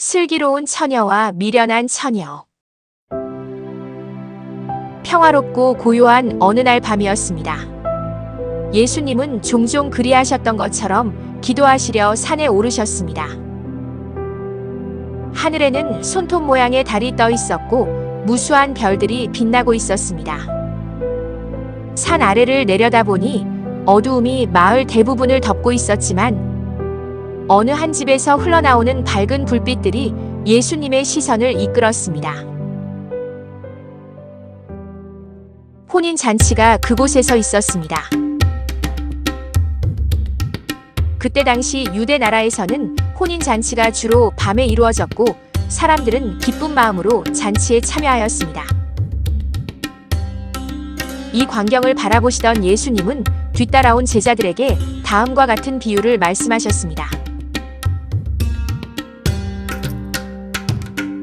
슬기로운 처녀와 미련한 처녀. 평화롭고 고요한 어느 날 밤이었습니다. 예수님은 종종 그리하셨던 것처럼 기도하시려 산에 오르셨습니다. 하늘에는 손톱 모양의 달이 떠 있었고 무수한 별들이 빛나고 있었습니다. 산 아래를 내려다보니 어두움이 마을 대부분을 덮고 있었지만 어느 한 집에서 흘러나오는 밝은 불빛들이 예수님의 시선을 이끌었습니다. 혼인 잔치가 그곳에서 있었습니다. 그때 당시 유대 나라에서는 혼인 잔치가 주로 밤에 이루어졌고 사람들은 기쁜 마음으로 잔치에 참여하였습니다. 이 광경을 바라보시던 예수님은 뒤따라온 제자들에게 다음과 같은 비유를 말씀하셨습니다.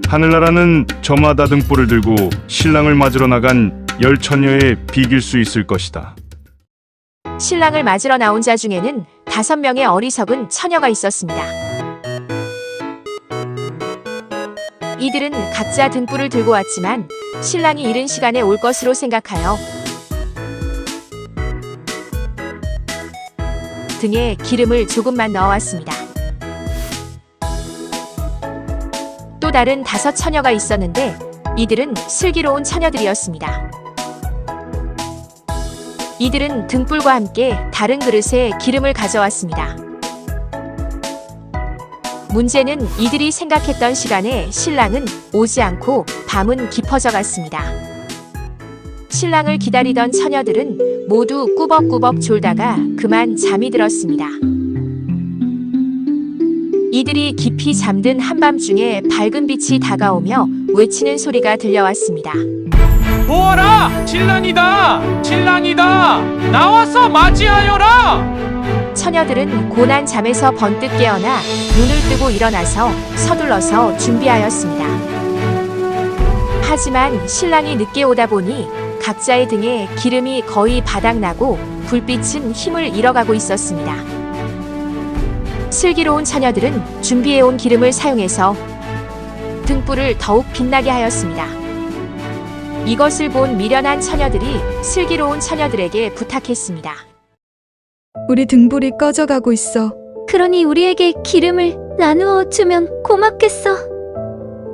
하늘나라는 저마다 등불을 들고 신랑을 맞으러 나간 열 처녀에 비길 수 있을 것이다. 신랑을 맞으러 나온 자 중에는 다섯 명의 어리석은 처녀가 있었습니다. 이들은 각자 등불을 들고 왔지만 신랑이 이른 시간에 올 것으로 생각하여 등에 기름을 조금만 넣어왔습니다. 다른 다섯 처녀가 있었는데 이들은 슬기로운 처녀들이었습니다. 이들은 등불과 함께 다른 그릇에 기름을 가져왔습니다. 문제는 이들이 생각했던 시간에 신랑은 오지 않고 밤은 깊어져 갔습니다. 신랑을 기다리던 처녀들은 모두 꾸벅꾸벅 졸다가 그만 잠이 들었습니다. 이들이 깊이 잠든 한밤중에 밝은 빛이 다가오며 외치는 소리가 들려왔습니다. 보아라! 신랑이다! 신랑이다! 나와서 맞이하여라! 처녀들은 고난 잠에서 번뜩 깨어나 눈을 뜨고 일어나서 서둘러서 준비하였습니다. 하지만 신랑이 늦게 오다 보니 각자의 등에 기름이 거의 바닥나고 불빛은 힘을 잃어가고 있었습니다. 슬기로운 처녀들은 준비해온 기름을 사용해서 등불을 더욱 빛나게 하였습니다. 이것을 본 미련한 처녀들이 슬기로운 처녀들에게 부탁했습니다. 우리 등불이 꺼져가고 있어. 그러니 우리에게 기름을 나누어 주면 고맙겠어.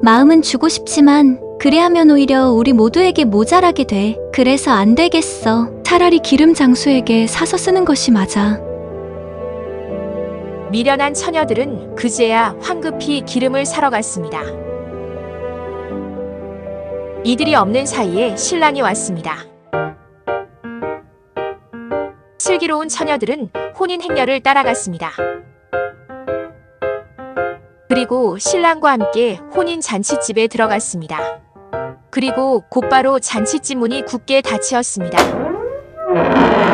마음은 주고 싶지만 그래하면 오히려 우리 모두에게 모자라게 돼. 그래서 안 되겠어. 차라리 기름 장수에게 사서 쓰는 것이 맞아. 미련한 처녀들은 그제야 황급히 기름을 사러 갔습니다. 이들이 없는 사이에 신랑이 왔습니다. 슬기로운 처녀들은 혼인 행렬을 따라갔습니다. 그리고 신랑과 함께 혼인 잔치집에 들어갔습니다. 그리고 곧바로 잔치집 문이 굳게 닫히었습니다.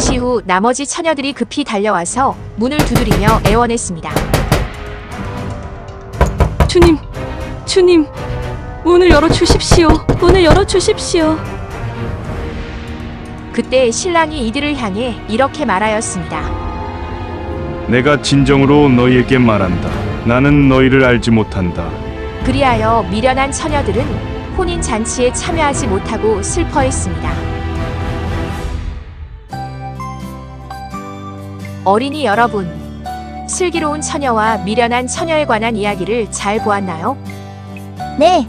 잠시 후 나머지 처녀들이 급히 달려와서 문을 두드리며 애원했습니다. 주님, 주님, 문을 열어 주십시오. 문을 열어 주십시오. 그때 신랑이 이들을 향해 이렇게 말하였습니다. 내가 진정으로 너희에게 말한다. 나는 너희를 알지 못한다. 그리하여 미련한 처녀들은 혼인 잔치에 참여하지 못하고 슬퍼했습니다. 어린이 여러분, 슬기로운 처녀와 미련한 처녀에 관한 이야기를 잘 보았나요? 네,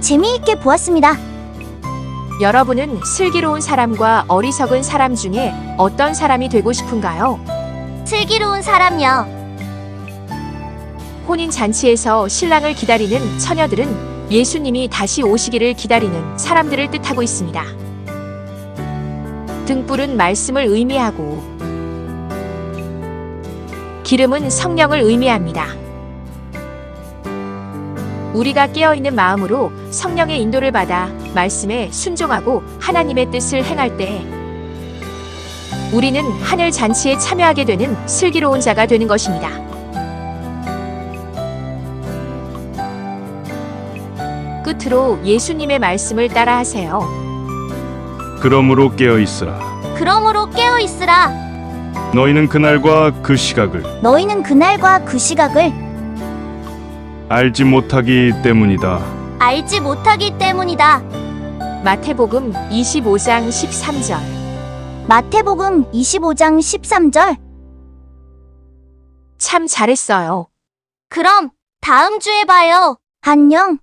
재미있게 보았습니다. 여러분은 슬기로운 사람과 어리석은 사람 중에 어떤 사람이 되고 싶은가요? 슬기로운 사람요. 혼인 잔치에서 신랑을 기다리는 처녀들은 예수님이 다시 오시기를 기다리는 사람들을 뜻하고 있습니다. 등불은 말씀을 의미하고 기름은 성령을 의미합니다. 우리가 깨어있는 마음으로 성령의 인도를 받아 말씀에 순종하고 하나님의 뜻을 행할 때 우리는 하늘 잔치에 참여하게 되는 슬기로운 자가 되는 것입니다. 끝으로 예수님의 말씀을 따라하세요. 그러므로 깨어 있으라. 그러므로 깨어 있으라. 너희는 그날과 그 시각을 너희는 그날과 그 시각을 알지 못하기 때문이다. 알지 못하기 때문이다. 마태복음 25장 13절. 마태복음 25장 13절. 참 잘했어요. 그럼 다음 주에 봐요. 안녕.